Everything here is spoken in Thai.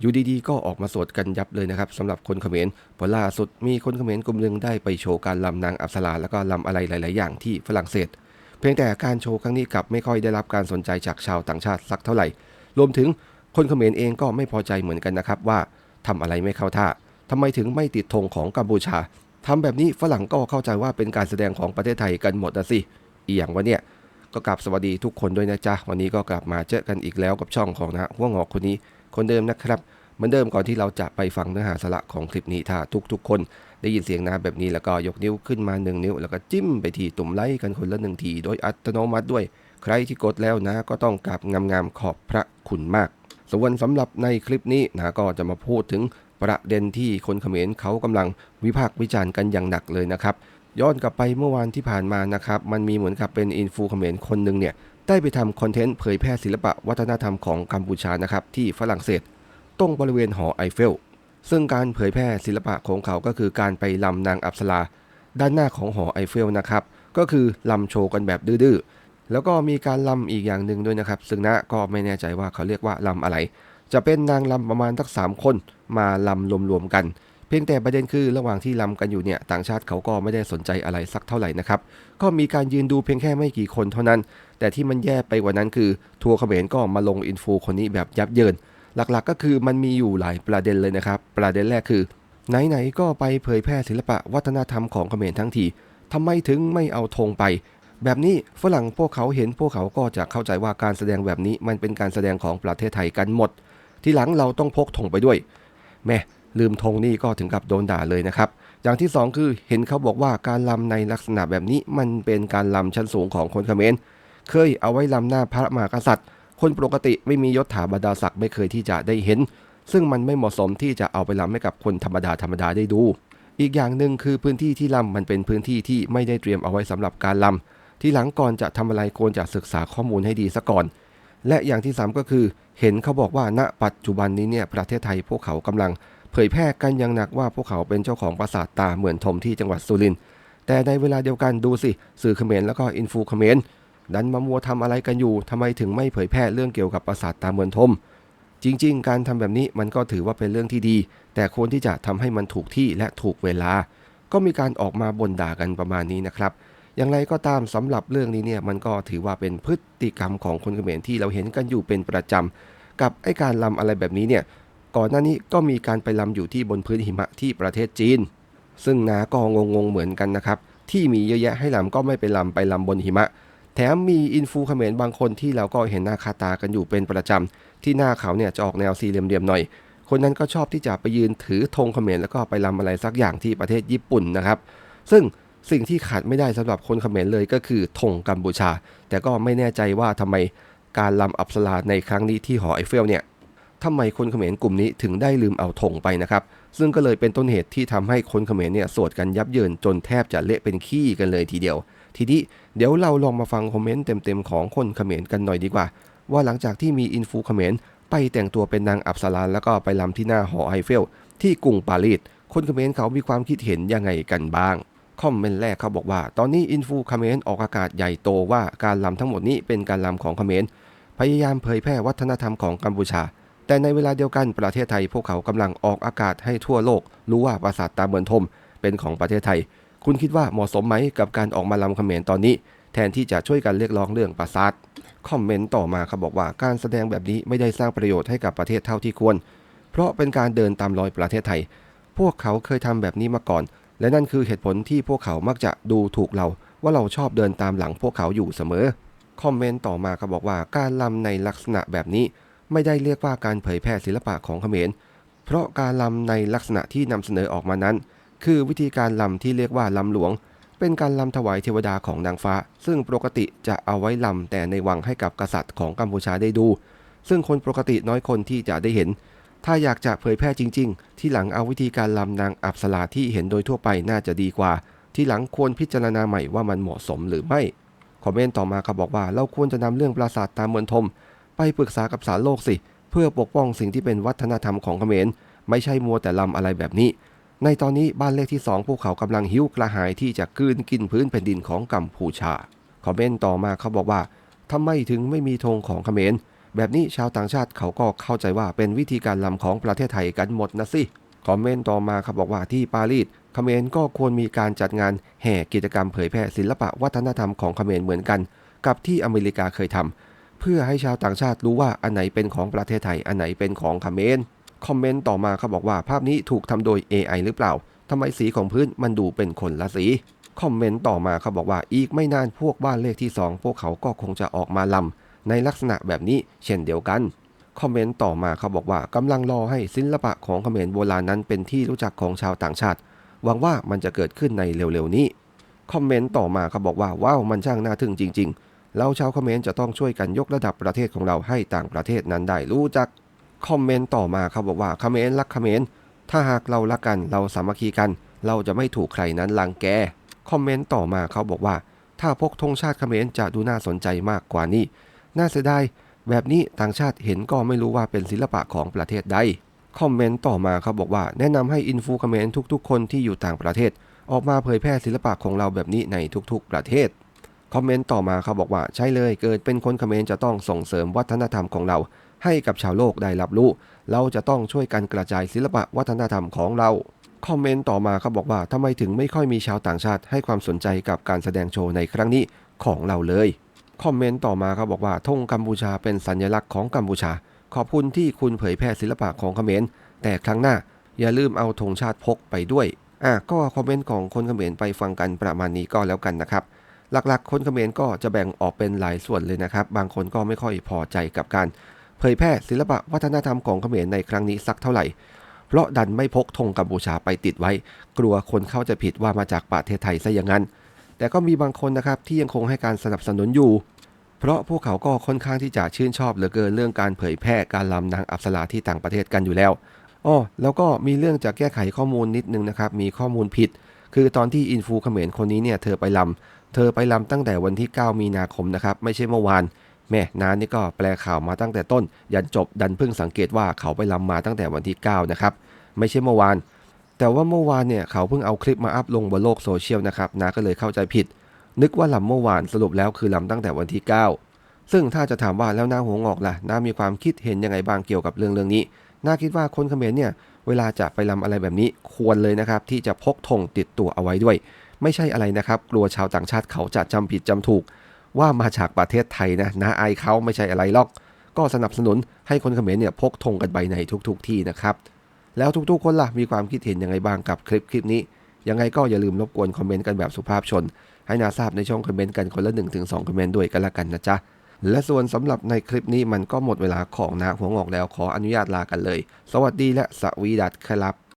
อยู่ดีๆ ก็ออกมาสวดกันยับเลยนะครับสำหรับคนเขมรผลล่าสุดมีคนเขมรกลุ่มหนึ่งได้ไปโชว์การลำนางอับสราแล้วก็ลำอะไรหลาย ๆ อย่างที่ฝรั่งเศส เพียงแต่การโชว์ครั้งนี้กลับไม่ค่อยได้รับการสนใจจากชาวต่างชาติสักเท่าไหร่ รวมถึงคนเขมรเองก็ไม่พอใจเหมือนกันนะครับว่าทำอะไรไม่เข้าท่าทำไมถึงไม่ติดธงของกัมพูชาทำแบบนี้ฝรั่งก็เข้าใจว่าเป็นการแสดงของประเทศไทยกันหมดนะสิอีอย่างวะเนี่ยก็กลับสวัสดีทุกคนด้วยนะจ๊ะวันนี้ก็กลับมาเจอกันอีกแล้วกับช่องของนะฮะหัวงอกคนนี้ คนเดิมนะครับเหมือนเดิมก่อนที่เราจะไปฟังเนื้อหาสาระของคลิปนี้ถ้าทุกๆ คนได้ยินเสียงนะแบบนี้แล้วก็ยกนิ้วขึ้นมาหนึ่งนิ้ว แล้วก็จิ้มไปที่ตุ่มไลค์กันคนละหนึ่งที โดยอัตโนมัติด้วย ใครที่กดแล้วนะก็ต้องกราบงามๆขอบพระคุณมาก ส่วนสำหรับในคลิปนี้นะก็จะมาพูดถึงประเด็นที่คนเขมรเขากำลังวิพากษ์วิจารณ์กันอย่างหนักเลยนะครับย้อนกลับไปเมื่อวานที่ผ่านมานะครับ มันมีเหมือนกับเป็นอินฟูเขมรคนหนึ่งเนี่ย ได้ไปทำคอนเทนต์เผยแพร่ศิลปะวัฒนธรรมของกัมพูชานะครับที่ฝรั่งเศสตรงบริเวณหอไอเฟล ซึ่งการเผยแพร่ศิลปะของเขาก็คือการไปลำนางอับสราด้านหน้าของหอไอเฟลนะครับก็คือลำโชว์กันแบบดื้อๆแล้วก็มีการลำอีกอย่างหนึ่งด้วยนะครับ ซึ่งณก็ไม่แน่ใจว่าเขาเรียกว่าลำอะไร จะเป็นนางลำประมาณสักสามคนมาลำรวมๆกัน เพียงแต่ประเด็นคือระหว่างที่ลำกันอยู่เนี่ยต่างชาติเขาก็ไม่ได้สนใจอะไรสักเท่าไหร่นะครับ ก็มีการยืนดูเพียงแค่ไม่กี่คนเท่านั้น แต่ที่มันแย่ไปกว่านั้นคือทัวร์เขมรก็มาลงอินฟูคนนี้แบบยับเยิน หลักๆก็คือมันมีอยู่หลายประเด็นเลยนะครับ ประเด็นแรกคือ ไหนๆก็ไปเผยแพร่ศิลปะวัฒนธรรมของเขมรทั้งทีทำไมถึงไม่เอาธงไป แบบนี้ฝรั่งพวกเขาเห็นพวกเขาก็จะเข้าใจว่าการแสดงแบบนี้มันเป็นการแสดงของประเทศไทยกันหมด ทีหลังเราต้องพกธงไปด้วยแม่ ลืมธงนี่ก็ถึงกับโดนด่าเลยนะครับ อย่างที่สองคือเห็นเขาบอกว่าการลำในลักษณะแบบนี้มันเป็นการลำชั้นสูงของคนเขมรเคยเอาไว้ลำหน้าพระมหากษัตริย์ คนปกติไม่มียศถาบรรดาศักดิ์ไม่เคยที่จะได้เห็น ซึ่งมันไม่เหมาะสมที่จะเอาไปลำให้กับคนธรรมดาธรรมดาได้ดู อีกอย่างหนึ่งคือพื้นที่ที่ลำมันเป็นพื้นที่ที่ไม่ได้เตรียมเอาไว้สำหรับการลำที่หลังก่อนจะทำอะไรควรจะศึกษาข้อมูลให้ดีซะก่อน และอย่างที่สามก็คือ เห็นเขาบอกว่าณปัจจุบันนี้เนี่ยประเทศไทยพวกเขากำลัง เผยแพร่กันอย่างหนักว่าพวกเขาเป็นเจ้าของปราสาทตาเหมือนทมที่จังหวัดสุรินทร์แต่ในเวลาเดียวกันดูสิ สื่อเขมรแล้วก็อินฟูเขมรดันมามัวทำอะไรกันอยู่ทำไมถึงไม่เผยแพร่เรื่องเกี่ยวกับปราสาทตาเหมืองทม จริง ๆ การทำแบบนี้มันก็ถือว่าเป็นเรื่องที่ดี แต่ควรที่จะทำให้มันถูกที่และถูกเวลา ก็มีการออกมาบ่นด่ากันประมาณนี้นะครับอย่างไรก็ตามสำหรับเรื่องนี้เนี่ยมันก็ถือว่าเป็นพฤติกรรมของคนเขมรที่เราเห็นกันอยู่เป็นประจำกับไอการลำอะไรแบบนี้เนี่ย ก่อนหน้านี้ก็มีการไปลำอยู่ที่บนพื้นหิมะที่ประเทศจีน ซึ่งนาก็งงๆเหมือนกันนะครับ ที่มีเยอะแยะให้ลำก็ไม่ไปลำไปลำบนหิมะ แถมมีอินฟูเขมรบางคนที่เราก็เห็นหน้าคาตากันอยู่เป็นประจำ ที่หน้าเขาเนี่ยจะออกแนวสี่เหลี่ยมๆหน่อย คนนั้นก็ชอบที่จะไปยืนถือธงเขมรแล้วก็ไปลำอะไรสักอย่างที่ประเทศญี่ปุ่นนะครับ ซึ่งสิ่งที่ขาดไม่ได้สำหรับคนเขมรเลยก็คือธงกัมพูชา แต่ก็ไม่แน่ใจว่าทำไมการลำอับสราในครั้งนี้ที่หอไอเฟลเนี่ย ทำไมคนเขมรกลุ่มนี้ถึงได้ลืมเอาธงไปนะครับ ซึ่งก็เลยเป็นต้นเหตุที่ทำให้คนเขมรเนี่ยสวดกันยับเยินจนแทบจะเละเป็นขี้กันเลยทีเดียว ทีนี้เดี๋ยวเราลองมาฟังคอมเมนต์เต็มๆของคนเขมรกันหน่อยดีกว่า ว่าหลังจากที่มีอินฟูเขมรไปแต่งตัวเป็นนางอับสราแล้วก็ไปลำที่หน้าหอไอเฟล ที่กรุงปารีสคนเขมรเขามีความคิดเห็นยังไงกันบ้างคอมเมนต์แรกเขาบอกว่า ตอนนี้อินฟูเขมรออกอากาศใหญ่โตว่าการลำทั้งหมดนี้เป็นการลำของเขมรพยายามเผยแพร่วัฒนธรรมของกัมพูชา แต่ในเวลาเดียวกันประเทศไทยพวกเขากำลังออกอากาศให้ทั่วโลก รู้ว่าปราสาทตาเมือนทมเป็นของประเทศไทย คุณคิดว่าเหมาะสมไหมกับการออกมาลำเขมรตอนนี้ แทนที่จะช่วยกันเรียกร้องเรื่องปราสาทคอมเมนต์ต่อมาเขาบอกว่าการแสดงแบบนี้ไม่ได้สร้างประโยชน์ให้กับประเทศเท่าที่ควร เพราะเป็นการเดินตามรอยประเทศไทย พวกเขาเคยทำแบบนี้มาก่อน และนั่นคือเหตุผลที่พวกเขามักจะดูถูกเรา ว่าเราชอบเดินตามหลังพวกเขาอยู่เสมอคอมเมนต์ต่อมาเขาบอกว่าการลำในลักษณะแบบนี้ ไม่ได้เรียกว่าการเผยแพร่ศิลปะของเขมร เพราะการลำในลักษณะที่นำเสนอออกมานั้น คือวิธีการลำที่เรียกว่าลำหลวง เป็นการลำถวายเทวดาของนางฟ้า ซึ่งปกติจะเอาไว้ลำแต่ในวังให้กับกษัตริย์ของกัมพูชาได้ดู ซึ่งคนปกติน้อยคนที่จะได้เห็น ถ้าอยากจะเผยแพร่จริง ๆ ที่หลังเอาวิธีการลำนางอับสราที่เห็นโดยทั่วไปน่าจะดีกว่า ที่หลังควรพิจารณาใหม่ว่ามันเหมาะสมหรือไม่คอมเมนต์ต่อมาเขาบอกว่าเราควรจะนำเรื่องปราสาทตามเมืองทม ไปปรึกษากับศาลโลกสิ เพื่อปกป้องสิ่งที่เป็นวัฒนธรรมของเขมร ไม่ใช่มัวแต่ลำอะไรแบบนี้ ในตอนนี้บ้านเลขที่ 2 พวกเขากำลังหิวกระหายที่จะกืนกินพื้นแผ่นดินของกัมพูชา คอมเมนต์ต่อมาเขาบอกว่าทำไมถึงไม่มีธงของเขมร แบบนี้ชาวต่างชาติเขาก็เข้าใจว่าเป็นวิธีการลำของประเทศไทยกันหมดนะสิคอมเมนต์ต่อมาครับบอกว่าที่ปารีสเขมรก็ควรมีการจัดงานแห่กิจกรรมเผยแพร่ศิลปะวัฒนธรรมของเขมรเหมือนกัน กับที่อเมริกาเคยทำ เพื่อให้ชาวต่างชาติรู้ว่าอันไหนเป็นของประเทศไทย อันไหนเป็นของเขมรคอมเมนต์ต่อมาเขาบอกว่าภาพนี้ถูกทำโดย AI หรือเปล่าทำไมสีของพื้นมันดูเป็นคนละสี คอมเมนต์ต่อมาเขาบอกว่าอีกไม่นานพวกบ้านเลขที่ 2 พวกเขาก็คงจะออกมาลำในลักษณะแบบนี้เช่นเดียวกัน คอมเมนต์ต่อมาเขาบอกว่ากำลังรอให้ศิลปะของเขมรโบราณนั้นเป็นที่รู้จักของชาวต่างชาติ หวังว่ามันจะเกิดขึ้นในเร็วๆนี้ คอมเมนต์ต่อมาเขาบอกว่าว้าวมันช่างน่าทึ่งจริง ๆ เราชาวเขมรจะต้องช่วยกันยกระดับประเทศของเราให้ต่างประเทศนั้นได้รู้จักคอมเมนต์ต่อมาเขาบอกว่าเขมรรักเขมรถ้าหากเรารักกันเราสามัคคีกัน เราจะไม่ถูกใครนั้นลังแกคอมเมนต์ต่อมาเขาบอกว่า ถ้าพกธงชาติเขมรจะดูน่าสนใจมากกว่านี้ น่าเสียดายแบบนี้ต่างชาติเห็นก็ไม่รู้ว่าเป็นศิลปะของประเทศใดคอมเมนต์ต่อมาเขาบอกว่าแนะนำให้อินฟูเขมรทุกๆ คนที่อยู่ต่างประเทศ ออกมาเผยแพร่ศิลปะของเราแบบนี้ในทุกๆ ประเทศ คอมเมนต์ต่อมาเขาบอกว่าใช่เลยเกิดเป็นคนเขมรจะต้องส่งเสริมวัฒนธรรมของเรา ให้กับชาวโลกได้รับรู้ เราจะต้องช่วยกันกระจายศิลปะวัฒนธรรมของเราคอมเมนต์ต่อมาเขาบอกว่าทำไมถึงไม่ค่อยมีชาวต่างชาติให้ความสนใจกับการแสดงโชว์ในครั้งนี้ของเราเลยคอมเมนต์ต่อมาเขาบอกว่าธงกัมพูชาเป็นสัญลักษณ์ของกัมพูชา ขอบคุณที่คุณเผยแพร่ศิลปะของเขมรแต่ครั้งหน้า อย่าลืมเอาธงชาติพกไปด้วยอะก็คอมเมนต์ของคนเขมรไปฟังกันประมาณนี้ก็แล้วกันนะครับ หลักๆ คนเขมรก็จะแบ่งออกเป็นหลายส่วนเลยนะครับ บางคนก็ไม่ค่อยพอใจกับการเผยแพร่ศิลปะวัฒนธรรมของเขมรในครั้งนี้สักเท่าไหร่ เพราะดันไม่พกธงกัมพูชาไปติดไว้ กลัวคนเข้าใจผิดว่ามาจากประเทศไทยซะอย่างนั้น แต่ก็มีบางคนนะครับที่ยังคงให้การสนับสนุนอยู่ เพราะพวกเขาก็ค่อนข้างที่จะชื่นชอบเหลือเกินเรื่องการเผยแพร่การลำนางอัปสราที่ต่างประเทศกันอยู่แล้วอ้อแล้วก็มีเรื่องจะแก้ไขข้อมูลนิดนึงนะครับ มีข้อมูลผิด คือตอนที่อินฟูเขมรคนนี้เนี่ยเธอไปลำ เธอไปลำตั้งแต่วันที่ 9 มีนาคมนะครับ ไม่ใช่เมื่อวาน แม่นานนี่ก็แปลข่าวมาตั้งแต่ต้น ยันจบดันเพิ่งสังเกตว่าเขาไปลำมาตั้งแต่วันที่ 9 นะครับ ไม่ใช่เมื่อวาน แต่ว่าเมื่อวานเนี่ยเขาเพิ่งเอาคลิปมาอัพลงบนโลกโซเชียลนะครับนาก็เลยเข้าใจผิด นึกว่าลำเมื่อวานสรุปแล้วคือลำตั้งแต่วันที่ 9 ซึ่งถ้าจะถามว่าแล้วนาหัวงอกล่ะนามีความคิดเห็นยังไงบ้างเกี่ยวกับเรื่องเรื่องนี้นาคิดว่าคนเขมรเนี่ยเวลาจะไปลำอะไรแบบนี้ควรเลยนะครับที่จะพกธงติดตัวเอาไว้ด้วย ไม่ใช่อะไรนะครับ กลัวชาวต่างชาติเขาจะจำผิดจำถูก ว่ามาจากประเทศไทยนะนาอายเขาไม่ใช่อะไรหรอก ก็สนับสนุนให้คนเขมรเนี่ยพกธงกันไปในทุกๆที่นะครับ แล้วทุกๆคนล่ะมีความคิดเห็นยังไงบ้างกับคลิปคลิปนี้ ยังไงก็อย่าลืมรบกวนคอมเมนต์กันแบบสุภาพชน ให้นาทราบในช่องคอมเมนต์กันคนละ1-2คอมเมนต์ด้วยกันละกันนะจ๊ะและส่วนสำหรับในคลิปนี้มันก็หมดเวลาของนาหัวงอกแล้วขออนุญาตลากันเลย สวัสดีและสวีดัสครับ